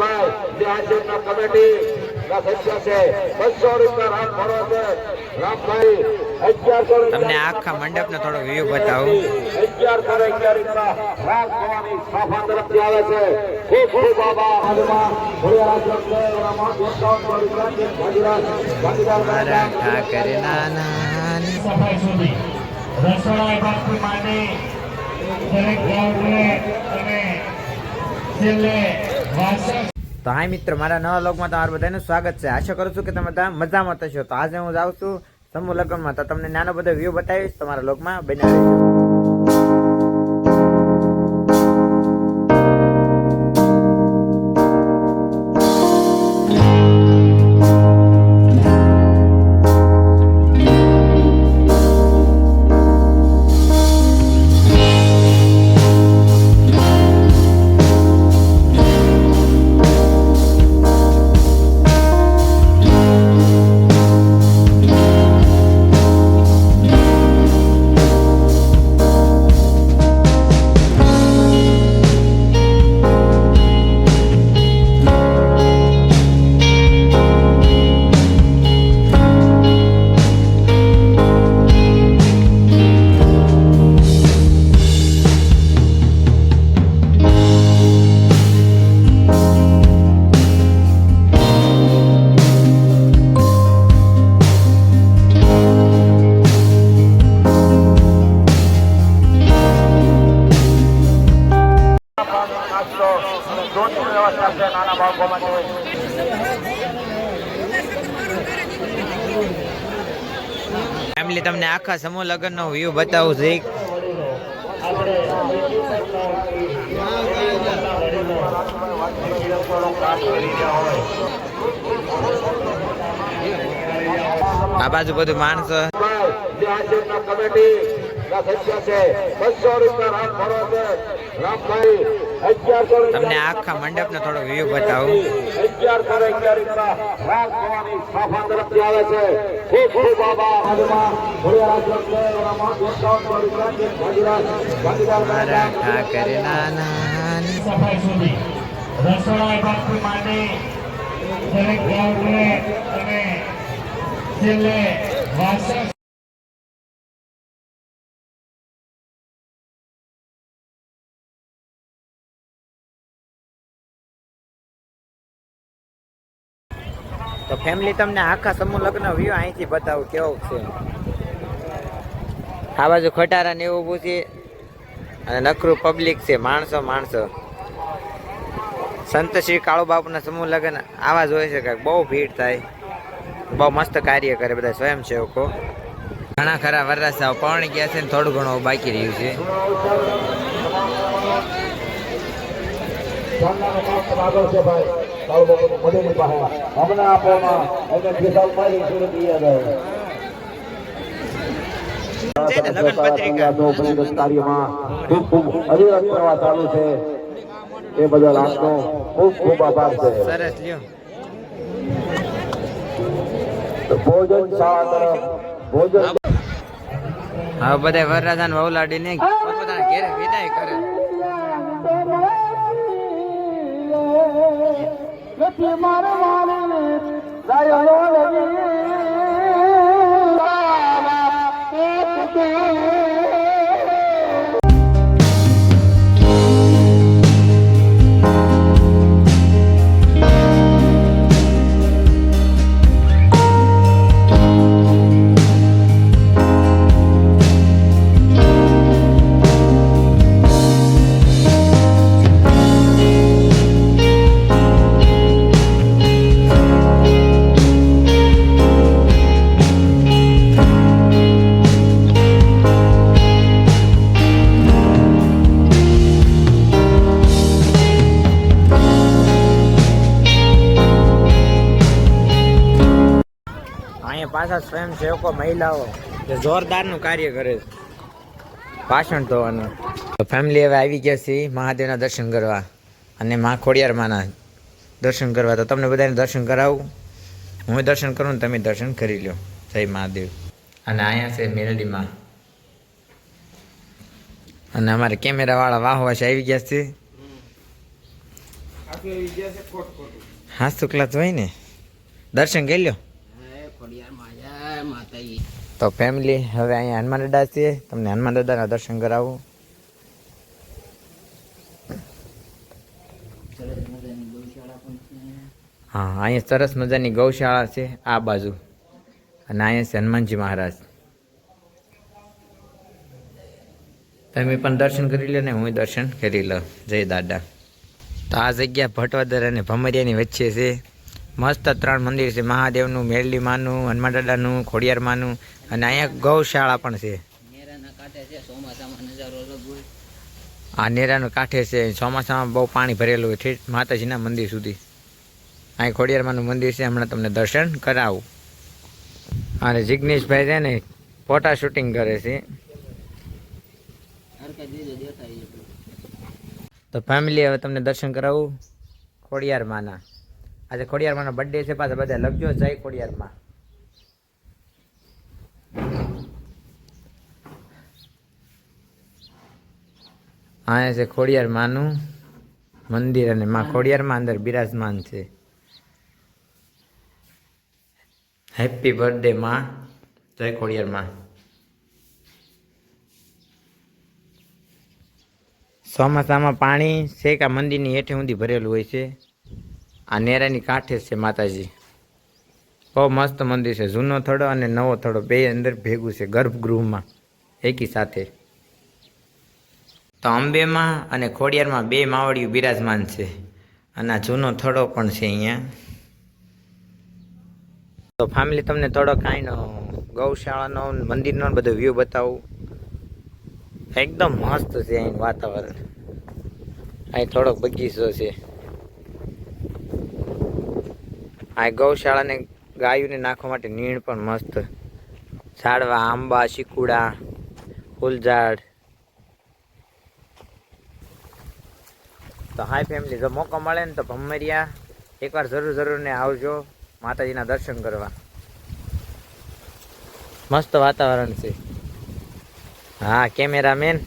ભાઈ જે આશ્રમના કમિટી ના સદસ્ય છે બસો રૂપિયા રામ ભરો છે. રામભાઈ અગિયારસો તમને આખા મંડપનો થોડો વ્યૂ બતાવું. અગિયારસો અગિયાર રૂપિયા રામ ભવાની સાફા તરફથી આવે છે. ખૂબ ખૂબ ભોળિયા ઠાકરે નાના. સફાઈ સુધી. રસોડા દરેક ગામને અને છેલ્લે વાસણ તો હાય મિત્ર, મારા નવા લોગમાં તમારું બધાનું સ્વાગત છે. આશા કરું છું કે તમે બધા મજામાં થશો તો આજે હું જાઉં છું સમૂહ લગ્નમાં. તો તમને નાનો બધો વ્યૂ બતાવીશ. તમારા લોગમાં બનાવી ફેમિલી, તમને આખા સમૂહ લગ્નનો વ્યૂ બતાવું છું આ બાજુ બધું માણસો. ના તમને આખા મંડપનો થોડો વ્યૂ બતાવું. અગિયારસો ને અગિયાર રૂપિયા રામ ભવાની સાફા તરફથી આવે છે ખૂબ ખૂબ આભાર હાજરમાં ભોળિયા રાજ્ય છે રામા એકાવન રૂપિયા છે ભાગીદાર ભાગીદાર મારા ઠાકરે નાના સફાઈ સુધી રસોડા વિભાગથી માંડી દરેક ગામને અને છેલ્લે વાસણ તો ફેમિલી તમને આખા સમૂહ લગ્ન વ્યૂ અહીંથી બતાવું કેવો છે. આ બાજુ ખટારા ને એવું પૂછી અને નકરું પબ્લિક છે, માણસો માણસો. સંત શ્રી કાળુ બાપુના સમૂહ લગ્ન, આવા જ હોય છે કે બહુ ભીડ થાય. બહુ મસ્ત કાર્ય કરે બધા સ્વયંસેવકો. ઘણા ખરા વરરાસાઓ પવણી ગયા છે ને થોડું ઘણું બાકી રહ્યું છે ભાઈ. મઢેલી પાસે હમણાં આપોમાં એને ભેસાવ મારી સુરત ને ચાલુ છે. એ બદલ આપનો ખૂબ ખૂબ આભાર છે. ભોજન શાળા તરફ ભોજન હવે બધા વરરાજાને વહુલાડીને પોતપોતાના ઘેરે વિદાય કરે. અહીંયા પાછા સ્વયંસેવકો મહિલાઓ જે જોરદારનું કાર્ય કરે છે. ભાષણ ધોવાનું. ફેમિલી હવે આવી ગયા છે મહાદેવના દર્શન કરવા અને મા ખોડિયારમાંના દર્શન કરવા. તો તમને બધાને દર્શન કરાવું. હું દર્શન કરું ને તમે દર્શન કરી લો જય મહાદેવ. અને અહીંયા છે મેલડીમાં. અને અમારે કેમેરાવાળા વાહ છે, આવી ગયા છે. હા શુક્લા તો હોય ને. દર્શન કરી તો ફેમિલી હવે અહીંયા હનુમાન દાદા છે. તમને હનુમાન દાદાના દર્શન કરાવું. હા અહીંયા સરસ મજાની ગૌશાળા છે આ બાજુ. અને અહીંયા છે હનુમાનજી મહારાજ. તમે પણ દર્શન કરી લો ને હું દર્શન કરી લઉં. જય દાદા. તો આ જગ્યા ભટવાદર અને ભમરિયાની વચ્ચે છે. મસ્ત ત્રણ મંદિર છે. મહાદેવનું મેરલી માનું હનુમાન દાદાનું ખોડિયાર માનું અને અહીંયા ગૌશાળા પણ છે. આ નેરાનું કાંઠે છે. ચોમાસામાં બહુ પાણી ભરેલું હોય. ઠેઠ માતાજીના મંદિર સુધી. અહીં ખોડિયારમાંનું મંદિર છે. હમણાં તમને દર્શન કરાવું. અને જિગ્નેશભાઈ છે ને ફોટા શૂટિંગ કરે છે. તો ફેમિલી હવે તમને દર્શન કરાવું. ખોડિયાર માના આજે ખોડિયારમાં બર્થડે છે, પાછા બધા લખજો, જય ખોડિયારમાં. અહીંયા છે ખોડિયાર માનું મંદિર અને માં ખોડિયારમાં અંદર બિરાજમાન છે. હેપી બર્થડે માં. જય ખોડિયારમાં. ચોમાસામાં પાણી છે કે મંદિરની હેઠે ઊંધી ભરેલું હોય છે. આ નેરાની કાંઠે છે માતાજી. બહુ મસ્ત મંદિર છે. જૂનો થડો અને નવો થડો. બે અંદર ભેગું છે ગર્ભગૃહમાં, એકી સાથે. તો અંબેમાં અને ખોડિયારમાં બે માવડિયું બિરાજમાન છે. અને આ જૂનો થડો પણ છે અહીંયા. તો ફેમિલી તમને થોડો કાંઈનો ગૌશાળાનો મંદિરનો બધો વ્યૂ બતાવું. એકદમ મસ્ત છે અહીં વાતાવરણ. અહીં થોડોક બગીચો છે. આ ગૌશાળાને ગાયોને નાખવા માટે નીણ પણ મસ્ત. ઝાડવા, આંબા શીકુડા ફૂલઝાડ. તો હાય ફેમિલી જો મોકો મળે ને તો ભમરિયા એકવાર જરૂર જરૂર ને આવજો માતાજીના દર્શન કરવા. મસ્ત વાતાવરણ છે. હા, કેમેરામેન.